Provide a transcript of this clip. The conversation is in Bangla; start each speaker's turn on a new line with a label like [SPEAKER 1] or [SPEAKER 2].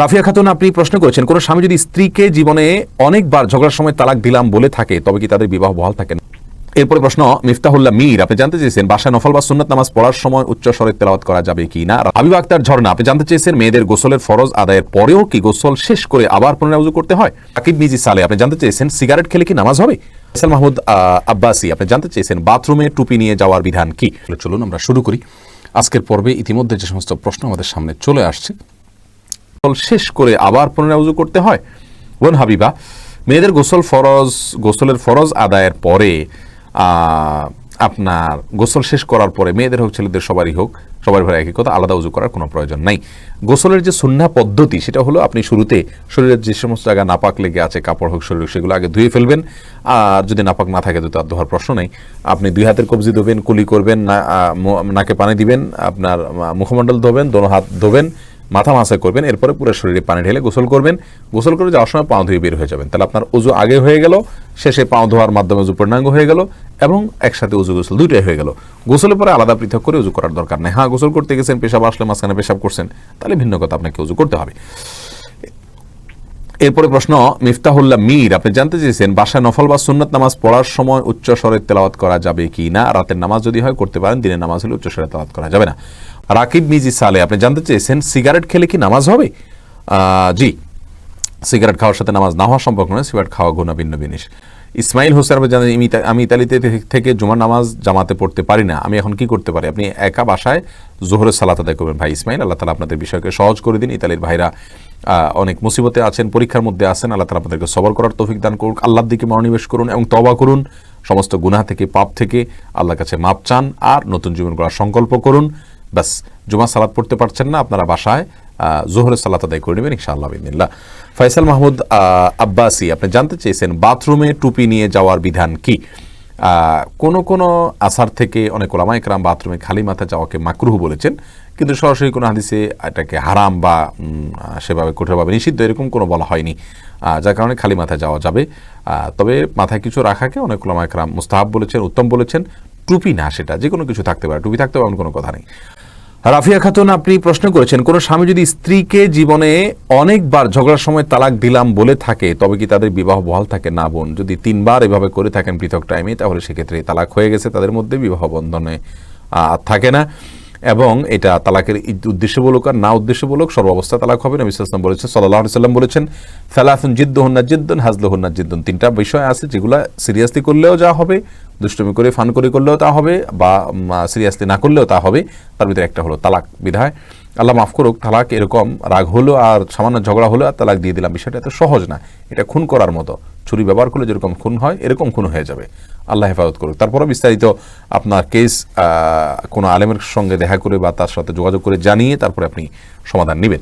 [SPEAKER 1] রাফিয়া খাতুন, আপনি প্রশ্ন করেছেন, কোন স্বামী যদি স্ত্রীকে জীবনে অনেকবার ঝগড়ার সময় তালাক দিলাম বলে থাকে, তবে কি তাদের বিবাহ বহাল থাকে এরপরে প্রশ্ন, মিফতাহুল্লাহ মীর, আপনি জানতে চেয়েছেন বাসায় নফল বা সুন্নত নামাজ পড়ার সময় উচ্চ স্বরে তেলাওয়াত করা যাবে কি না? হাবিব আক্তার ঝর্ণা, আপনি জানতে চেয়েছেন মেয়েদের গোসলের ফরজ আদায়ের পরেও কি গোসল শেষ করে আবার পুনরায় করতে হয়? আকিব মিজি সালে, আপনি জানতে চেয়েছেন সিগারেট খেলে কি নামাজ হবে? ফয়সাল মাহমুদ আব্বাসি, আপনি জানতে চেয়েছেন বাথরুমে টুপি নিয়ে যাওয়ার বিধান কি? চলুন আমরা শুরু করি। আজকের পর্বে ইতিমধ্যে যে সমস্ত প্রশ্ন আমাদের সামনে চলে আসছে শেষ করে আবার পুনরায় উজু করতে হয়। বোন হাবিবা, মেয়েদের গোসল ফরজ, গোসলের ফরজ আদায়ের পরে আপনার গোসল শেষ করার পরে, মেয়েদের হোক, ছেলেদের সবারই হোক, সবার ঘরে একই কথা, আলাদা উজু করার কোনো প্রয়োজন নাই। গোসলের যে সুন্না পদ্ধতি, সেটা হলো আপনি শুরুতে শরীরের যে সমস্ত জায়গা নাপাক লেগে আছে, কাপড় হোক, শরীর সেগুলো আগে ধুয়ে ফেলবেন। আর যদি নাপাক না থাকে তো তার ধোয়ার প্রশ্ন নেই। আপনি দুই হাতের কবজি ধোবেন, কুলি করবেন নাকে পানি দিবেন, আপনার মুখমণ্ডল ধোবেন, দোনো হাত ধোবেন মাথা মাসা করবেন, এরপরে পুরো শরীরে পানি ঢেলে গোসল করবেন। গোসল করে যাওয়ার সময় পাও ধুয়ে বের হয়ে যাবেন। তাহলে আপনার উজু আগে হয়ে গেল, শেষে পাও ধোয়ার মাধ্যমে উজু পূর্ণাঙ্গ হয়ে গেল এবং একসাথে উজু গোসল দুইটাই হয়ে গেল। গোসলের পরে আলাদা পৃথক করে উজু করার দরকার নেই। হ্যাঁ গোসল করতে গেছেন, পেশাব আসলে মাঝখানে পেশাব করছেন, তাহলে ভিন্ন কথা, আপনাকে উজু করতে হবে। এরপরে প্রশ্ন মিফতাহুল্লাহ মীর আপনি জানতে চেয়েছেন, বাসায় নফল বা সুন্নত নামাজ পড়ার সময় উচ্চ স্বরে তেলাওয়াত করা যাবে কি না? রাতের নামাজ যদি হয়, করতে পারেন, দিনের নামাজ হলে উচ্চ স্বরে তেলাওয়াত করা যাবে না। রাকিব মিজি সালে, আপনি জানতে চেয়েছেন, সিগারেট খেলে কি নামাজ হবে? জি, সিগারেট খাওয়ার সাথে নামাজ না হওয়া সম্পর্ক নয়, সিগারেট খাওয়া গুণা ভিন্ন জিনিস ইসমাইল হোসেন জানেন, আমি ইতালিতে থেকে জুমার নামাজ জামাতে পড়তে পারি না। আমি এখন কি করতে পারি? আপনি একা বাসায় জোহরের সালাত আদায় করবেন। ভাই ইসমাইল, আল্লাহ তালা আপনাদের বিষয়কে সহজ করে দিন। ইতালির ভাইরা অনেক মুসিবতে আছেন, পরীক্ষার মধ্যে আছেন। আল্লাহ তালা আপনাদেরকে সবর করার তৌফিক দান করুন আল্লাহর দিকে মনোনিবেশ করুন এবং তবা করুন। সমস্ত গুনাহ থেকে, পাপ থেকে আল্লাহর কাছে মাপ চান। আর নতুন জীবন গড়ার সংকল্প করুন। ব্যাস জুমা সালাত পড়তে পারছেন না আপনারা বাসায়। জোহরের সালাত আদায় করে নেবেন, ইনশাআল্লাহ বিদিনিল্লাহ ফয়সাল মাহমুদ আব্বাসি, আপনি জানতে চেয়েছেন বাথরুমে টুপি নিয়ে যাওয়ার বিধান কি? কোন কোন আসার থেকে অনেক ওলামা একরাম বাথরুমে খালি মাথা যাওয়াকে মাকরুহ বলেছেন, কিন্তু সরাসরি কোনো হাদিসে এটাকে হারাম বা সেভাবে কঠোরভাবে নিষিদ্ধ এরকম কোনো বলা হয়নি। যার কারণে খালি মাথায় যাওয়া যাবে। তবে মাথায় কিছু রাখাকে অনেক ওলামা একরাম মুস্তাহাব বলেছেন, উত্তম বলেছেন, টুপি না সেটা যে কোনো কিছু থাকতে পারে, টুপি থাকতে পারে কোনো কথা নেই। রাফিয়া খাতুন, আপনি প্রশ্ন করেছেন, কোন স্বামী যদি স্ত্রীকে জীবনে অনেকবার ঝগড়ার সময় তালাক দিলাম বলে থাকে, তবে কি তাদের বিবাহ বহাল থাকে? না বোন, যদি তিনবার এভাবে করে থাকেন পৃথক টাইমে, তাহলে সেক্ষেত্রে তালাক হয়ে গেছে, তাদের মধ্যে বিবাহ বন্ধনে থাকে না। এবং এটা তালাকের উদ্দেশ্য বলুক আর না উদ্দেশ্য বলুক, সর্বাবস্থা তালাক হবে। নবী সাল্লাম বলেছেন সাল্লাহ সাল্লাম বলেছেন সালাফুন জিদ্দুহন্না জিদ্দুন হাজলুহন্না জিদ্দুন। তিনটা বিষয় আছে যেগুলো সিরিয়াসলি করলেও যা হবে দুষ্টমি করে, ফান করে করলেও তা হবে বা সিরিয়াসলি না করলেও তা হবে, তার ভিতরে একটা হলো তালাক বিধায়। আল্লাহ মাফ করুক, তালাক এরকম রাগ হলো আর সামান্য ঝগড়া হলো আর তালাক দিয়ে দিলাম, বিষয়টা এত সহজ না। এটা খুন করার মতো। ছুরি ব্যবহার করলে যেরকম খুন হয়, এরকম খুন হয়ে যাবে। আল্লাহ হেফাজত করুক। তারপরে বিস্তারিত আপনার কেস কোনো আলেমের সঙ্গে দেখা করে বা তার সাথে যোগাযোগ করে জানিয়ে তারপরে আপনি সমাধান নেবেন।